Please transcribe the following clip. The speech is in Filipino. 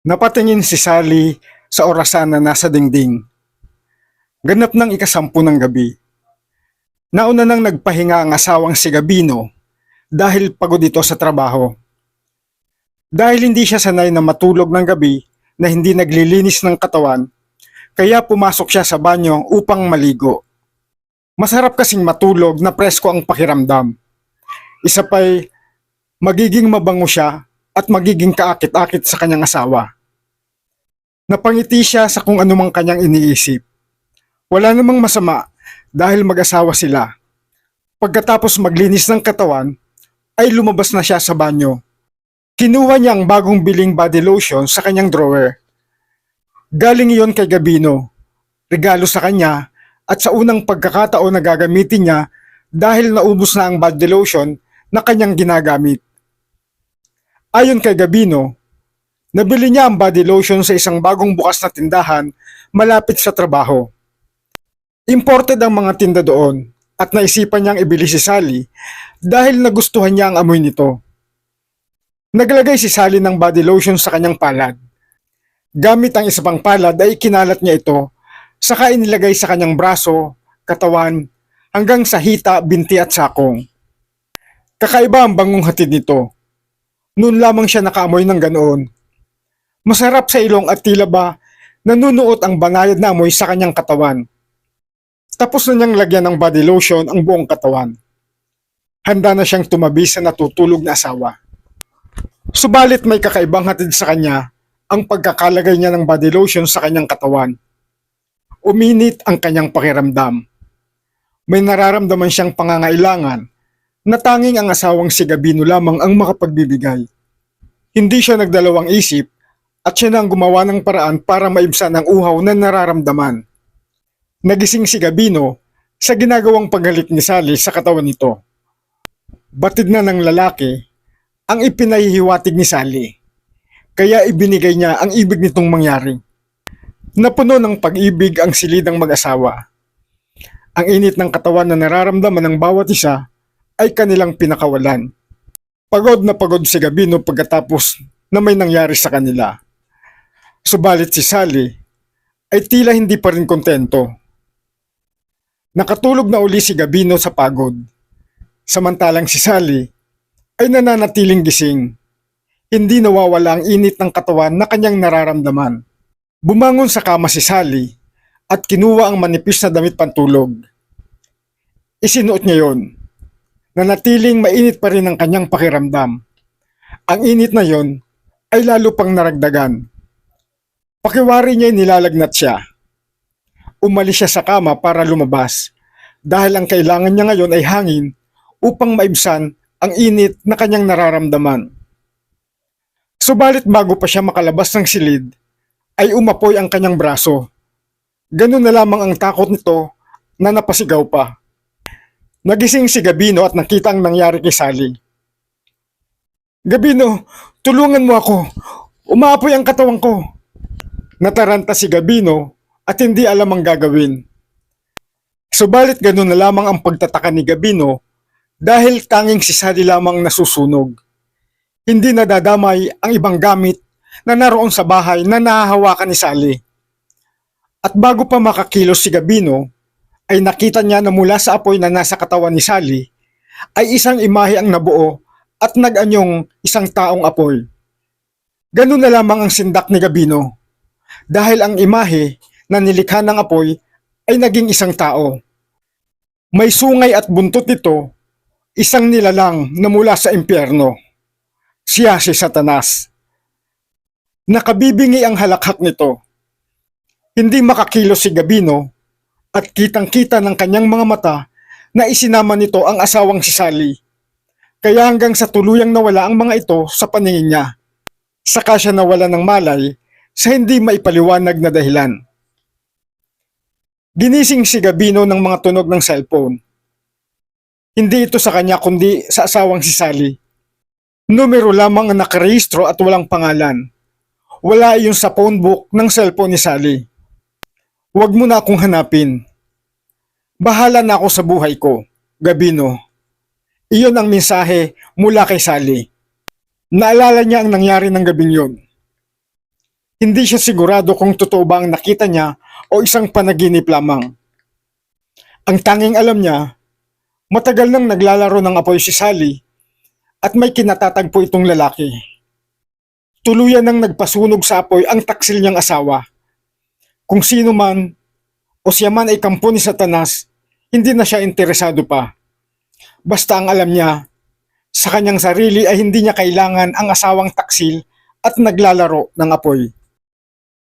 Napatingin si Sally sa orasan na nasa dingding. Ganap ng ikasampu ng gabi. Nauna nang nagpahinga ang asawang si Gabino dahil pagod ito sa trabaho. Dahil hindi siya sanay na matulog ng gabi na hindi naglilinis ng katawan, kaya pumasok siya sa banyo upang maligo. Masarap kasing matulog na presko ang pakiramdam. Isa pa'y magiging mabango siya at magiging kaakit-akit sa kanyang asawa. Napangiti siya sa kung anumang kanyang iniisip. Wala namang masama dahil mag-asawa sila. Pagkatapos maglinis ng katawan, ay lumabas na siya sa banyo. Kinuha niya ang bagong biling body lotion sa kanyang drawer. Galing iyon kay Gabino. Regalo sa kanya at sa unang pagkakataon na gagamitin niya dahil naubos na ang body lotion na kanyang ginagamit. Ayon kay Gabino, nabili niya ang body lotion sa isang bagong bukas na tindahan malapit sa trabaho. Imported ang mga tinda doon at naisipan niyang ibili si Sally dahil nagustuhan niya ang amoy nito. Naglagay si Sally ng body lotion sa kanyang palad. Gamit ang isa pang palad ay kinalat niya ito saka inilagay sa kanyang braso, katawan, hanggang sa hita, binti at sakong. Kakaiba ang bangong hatid nito. Noon lamang siya nakaamoy ng ganoon. Masarap sa ilong at tila ba nanunuot ang banayad na amoy sa kanyang katawan. Tapos na niyang lagyan ng body lotion ang buong katawan. Handa na siyang tumabi sa natutulog na asawa. Subalit may kakaibang hatid sa kanya ang pagkakalagay niya ng body lotion sa kanyang katawan. Uminit ang kanyang pakiramdam. May nararamdaman siyang pangangailangan na tanging ang asawang si Gabino lamang ang makapagbibigay. Hindi siya nagdalawang isip at siya na ang gumawa ng paraan para maibsan ang uhaw na nararamdaman. Nagising si Gabino sa ginagawang paghalik ni Sally sa katawan nito. Batid na ng lalaki ang ipinahihiwatig ni Sally. Kaya ibinigay niya ang ibig nitong mangyari. Napuno ng pag-ibig ang silidang mag-asawa. Ang init ng katawan na nararamdaman ng bawat isa ay kanilang pinakawalan. Pagod na pagod si Gabino pagkatapos na may nangyari sa kanila. Subalit si Sally ay tila hindi pa rin kontento. Nakatulog na uli si Gabino sa pagod. Samantalang si Sally ay nananatiling gising. Hindi nawawala ang init ng katawan na kanyang nararamdaman. Bumangon sa kama si Sally at kinuha ang manipis na damit pantulog. Isinuot niya yon. Nanatiling mainit pa rin ang kanyang pakiramdam. Ang init na yon ay lalo pang naragdagan. Pakiwari niya nilalagnat siya. Umalis siya sa kama para lumabas dahil ang kailangan niya ngayon ay hangin upang maibsan ang init na kanyang nararamdaman. Subalit bago pa siya makalabas ng silid, ay umapoy ang kanyang braso. Ganun na lamang ang takot nito na napasigaw pa. Nagising si Gabino at nakita ang nangyari kay Sally. Gabino, tulungan mo ako. Umaapoy ang katawan ko. Nataranta si Gabino at hindi alam ang gagawin. Subalit ganun na lamang ang pagtataka ni Gabino dahil tanging si Sally lamang nasusunog. Hindi nadadamay ang ibang gamit na naroon sa bahay na nahahawakan ni Sally. At bago pa makakilos si Gabino, ay nakita niya na mula sa apoy na nasa katawan ni Sally ay isang imahe ang nabuo at nag-anyong isang taong apoy. Ganun na lamang ang sindak ni Gabino dahil ang imahe na nilikha ng apoy ay naging isang tao. May sungay at buntot nito, isang nilalang na mula sa impyerno. Siya si Satanas. Nakabibingi ang halakhak nito. Hindi makakilos si Gabino at kitang-kita ng kanyang mga mata na isinama nito ang asawang si Sally. Kaya hanggang sa tuluyang nawala ang mga ito sa paningin niya. Saka siya nawala ng malay sa hindi maipaliwanag na dahilan. Ginising si Gabino ng mga tunog ng cellphone. Hindi ito sa kanya kundi sa asawang si Sally. Numero lamang ang nakarehistro at walang pangalan. Wala iyon sa phone book ng cellphone ni Sally. Huwag mo na akong hanapin. Bahala na ako sa buhay ko, Gabino. Iyon ang mensahe mula kay Sally. Naalala niya ang nangyari ng gabing yon. Hindi siya sigurado kung totoo ba ang nakita niya o isang panaginip lamang. Ang tanging alam niya, matagal nang naglalaro ng apoy si Sally at may kinatatagpo itong lalaki. Tuluyan nang nagpasunog sa apoy ang taksil niyang asawa. Kung sino man o siya man ay kampo ni Satanas, hindi na siya interesado pa. Basta ang alam niya, sa kanyang sarili ay hindi niya kailangan ang asawang taksil at naglalaro ng apoy.